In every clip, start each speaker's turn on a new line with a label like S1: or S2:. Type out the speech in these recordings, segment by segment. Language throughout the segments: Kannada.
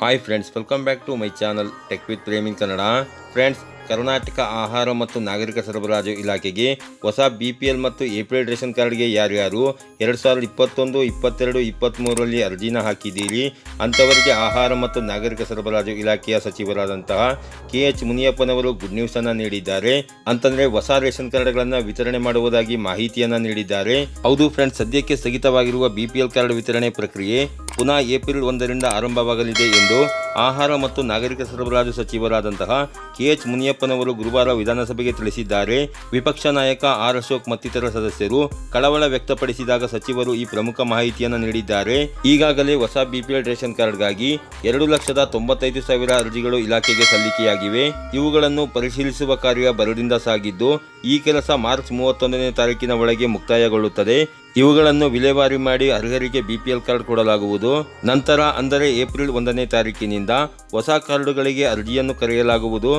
S1: Hi friends welcome back to my channel tech with ಪ್ರೇಮಿನ್ Kannada friends Karnataka ಆಹಾರ ಮತ್ತು ನಾಗರಿಕ ಸರಬರಾಜು ಇಲಾಖೆಗೆ ಹೊಸ ಬಿ ಪಿ ಎಲ್ ಮತ್ತು ಎ ಪಿ ಎಲ್ ರೇಷನ್ ಕಾರ್ಡ್ಗೆ ಯಾರ್ಯಾರು ಎರಡು ಸಾವಿರದ ಇಪ್ಪತ್ತೊಂದು ಇಪ್ಪತ್ತೆರಡು ಇಪ್ಪತ್ತ್ಮೂರರಲ್ಲಿ ಅರ್ಜಿನ ಹಾಕಿದ್ದೀರಿ ಅಂಥವರಿಗೆ ಆಹಾರ ಮತ್ತು ನಾಗರಿಕ ಸರಬರಾಜು ಇಲಾಖೆಯ ಸಚಿವರಾದಂತಹ ಕೆ ಎಚ್ ಮುನಿಯಪ್ಪನವರು ಗುಡ್ ನ್ಯೂಸನ್ನು ನೀಡಿದ್ದಾರೆ ಅಂತಂದರೆ ಹೊಸ ರೇಷನ್ ಕಾರ್ಡ್ಗಳನ್ನು ವಿತರಣೆ ಮಾಡುವುದಾಗಿ ಮಾಹಿತಿಯನ್ನು ನೀಡಿದ್ದಾರೆ ಹೌದು ಫ್ರೆಂಡ್ಸ್ ಸದ್ಯಕ್ಕೆ ಸ್ಥಗಿತವಾಗಿರುವ ಬಿ ಪಿ ಎಲ್ ಕಾರ್ಡ್ ವಿತರಣೆ ಪ್ರಕ್ರಿಯೆ ಪುನಃ ಏಪ್ರಿಲ್ ಒಂದರಿಂದ ಆರಂಭವಾಗಲಿದೆ ಎಂದು ಆಹಾರ ಮತ್ತು ನಾಗರಿಕ ಸರಬರಾಜು ಸಚಿವರಾದಂತಹ ಕೆ ಎಚ್ ಮುನಿಯಪ್ಪನವರು ಗುರುವಾರ ವಿಧಾನಸಭೆಗೆ ತಿಳಿಸಿದ್ದಾರೆ. ವಿಪಕ್ಷ ನಾಯಕ ಆರ್ ಅಶೋಕ್ ಮತ್ತಿತರ ಸದಸ್ಯರು ಕಳವಳ ವ್ಯಕ್ತಪಡಿಸಿದಾಗ ಸಚಿವರು ಈ ಪ್ರಮುಖ ಮಾಹಿತಿಯನ್ನು ನೀಡಿದ್ದಾರೆ. ಈಗಾಗಲೇ ಹೊಸ ಬಿಪಿಎಲ್ ರೇಷನ್ ಕಾರ್ಡ್ಗಾಗಿ ಎರಡು ಲಕ್ಷದ ತೊಂಬತ್ತೈದು ಸಾವಿರ ಅರ್ಜಿಗಳು ಇಲಾಖೆಗೆ ಸಲ್ಲಿಕೆಯಾಗಿವೆ. ಇವುಗಳನ್ನು ಪರಿಶೀಲಿಸುವ ಕಾರ್ಯ ಬರದಿಂದ ಸಾಗಿದ್ದು, ಈ ಕೆಲಸ ಮಾರ್ಚ್ ಮೂವತ್ತೊಂದನೇ ತಾರೀಕಿನ ಒಳಗೆ ಮುಕ್ತಾಯಗೊಳ್ಳುತ್ತದೆ. ಇವುಗಳನ್ನು ವಿಲೇವಾರಿ ಮಾಡಿ ಅರ್ಹರಿಗೆ ಬಿಪಿಎಲ್ ಕಾರ್ಡ್ ಕೊಡಲಾಗುವುದು. ನಂತರ ಅಂದರೆ ಏಪ್ರಿಲ್ ಒಂದನೇ ತಾರೀಕಿನಿಂದ ಹೊಸ ಕಾರ್ಡುಗಳಿಗೆ ಅರ್ಜಿಯನ್ನು ಕರೆಯಲಾಗುವುದು.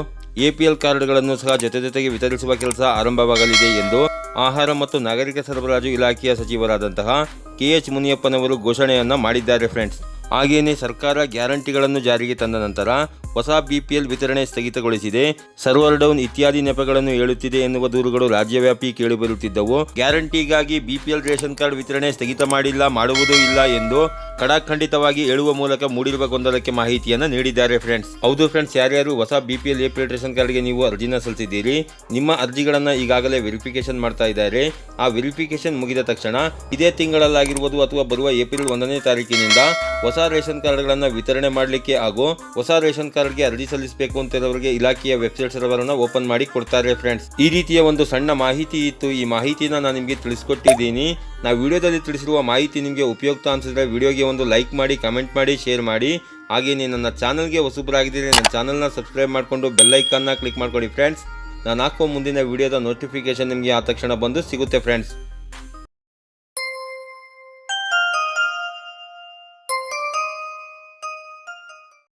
S1: ಎಪಿಎಲ್ ಕಾರ್ಡ್ಗಳನ್ನು ಸಹ ಜೊತೆ ಜೊತೆಗೆ ವಿತರಿಸುವ ಕೆಲಸ ಆರಂಭವಾಗಲಿದೆ ಎಂದು ಆಹಾರ ಮತ್ತು ನಾಗರಿಕ ಸರಬರಾಜು ಇಲಾಖೆಯ ಸಚಿವರಾದಂತಹ ಕೆ ಎಚ್ ಮುನಿಯಪ್ಪನವರು ಘೋಷಣೆಯನ್ನ ಮಾಡಿದ್ದಾರೆ ಫ್ರೆಂಡ್ಸ್. ಹಾಗೆಯೇ ಸರ್ಕಾರ ಗ್ಯಾರಂಟಿಗಳನ್ನು ಜಾರಿಗೆ ತಂದ ನಂತರ ಹೊಸ ಬಿಪಿಎಲ್ ವಿತರಣೆ ಸ್ಥಗಿತಗೊಳಿಸಿದೆ. ಸರ್ವರ್ ಡೌನ್ ಇತ್ಯಾದಿ ನೆಪಗಳನ್ನು ಹೇಳುತ್ತಿದೆ ಎನ್ನುವ ದೂರುಗಳು ರಾಜ್ಯವ್ಯಾಪಿ ಕೇಳಿಬರುತ್ತಿದ್ದವು. ಗ್ಯಾರಂಟಿಗಾಗಿ ಬಿಪಿಎಲ್ ರೇಷನ್ ಕಾರ್ಡ್ ವಿತರಣೆ ಸ್ಥಗಿತ ಮಾಡಿಲ್ಲ, ಮಾಡುವುದೂ ಇಲ್ಲ ಎಂದು ಕಡಾಖಂಡಿತವಾಗಿ ಹೇಳುವ ಮೂಲಕ ಮೂಡಿರುವ ಗೊಂದಲಕ್ಕೆ ಮಾಹಿತಿಯನ್ನು ನೀಡಿದ್ದಾರೆ ಫ್ರೆಂಡ್ಸ್. ಹೌದು ಫ್ರೆಂಡ್ಸ್, ಯಾರ್ಯಾರು ಹೊಸ ಬಿಪಿಎಲ್ ಎಪಿಎಲ್ ರೇಷನ್ ಕಾರ್ಡ್ಗೆ ನೀವು ಅರ್ಜಿನ ಸಲ್ಲಿಸಿದ್ದೀರಿ, ನಿಮ್ಮ ಅರ್ಜಿಗಳನ್ನು ಈಗಾಗಲೇ ವೆರಿಫಿಕೇಶನ್ ಮಾಡ್ತಾ ಇದ್ದಾರೆ. ಆ ವೆರಿಫಿಕೇಶನ್ ಮುಗಿದ ತಕ್ಷಣ ಇದೇ ತಿಂಗಳಲ್ಲಾಗಿರುವುದು ಅಥವಾ ಬರುವ ಏಪ್ರಿಲ್ ಒಂದನೇ ತಾರೀಕಿನಿಂದ ಹೊಸ ರೇಷನ್ ಕಾರ್ಡ್ಗಳನ್ನು ವಿತರಣೆ ಮಾಡಲಿಕ್ಕೆ ಹಾಗೂ ಹೊಸ ರೇಷನ್ ಕಾರ್ಡ್ಗೆ ಅರ್ಜಿ ಸಲ್ಲಿಸಬೇಕು ಅಂತಿರೋರಿಗೆ ಇಲಾಖೆಯ ವೆಬ್ಸೈಟ್ ಸರ್ವರನ್ನು ಓಪನ್ ಮಾಡಿ ಕೊಡ್ತಾರೆ ಫ್ರೆಂಡ್ಸ್. ಈ ರೀತಿಯ ಒಂದು ಸಣ್ಣ ಮಾಹಿತಿ ಇತ್ತು. ಈ ಮಾಹಿತಿನ ನಾನು ನಿಮಗೆ ತಿಳಿಸ್ಕೊಟ್ಟಿದ್ದೀನಿ. ನಾವು ವಿಡಿಯೋದಲ್ಲಿ ತಿಳಿಸಿರುವ ಮಾಹಿತಿ ನಿಮಗೆ ಉಪಯುಕ್ತ ಅನಿಸಿದ್ರೆ ವಿಡಿಯೋಗೆ ಒಂದು ಲೈಕ್ ಮಾಡಿ, ಕಮೆಂಟ್ ಮಾಡಿ, ಶೇರ್ ಮಾಡಿ. ಹಾಗೆಯೇ ನನ್ನ ಚಾನಲ್ಗೆ ಹೊಸಬರಾಗಿದ್ದೀರಿ, ನನ್ನ ಚಾನಲ್ನ ಸಬ್ಸ್ಕ್ರೈಬ್ ಮಾಡಿಕೊಂಡು ಬೆಲ್ಲೈಕನ್ನ ಕ್ಲಿಕ್ ಮಾಡ್ಕೊಳ್ಳಿ ಫ್ರೆಂಡ್ಸ್. ನಾನು ಹಾಕೋ ಮುಂದಿನ ವಿಡಿಯೋದ ನೋಟಿಫಿಕೇಶನ್ ನಿಮಗೆ ಆ ತಕ್ಷಣ ಬಂದು ಸಿಗುತ್ತೆ ಫ್ರೆಂಡ್ಸ್.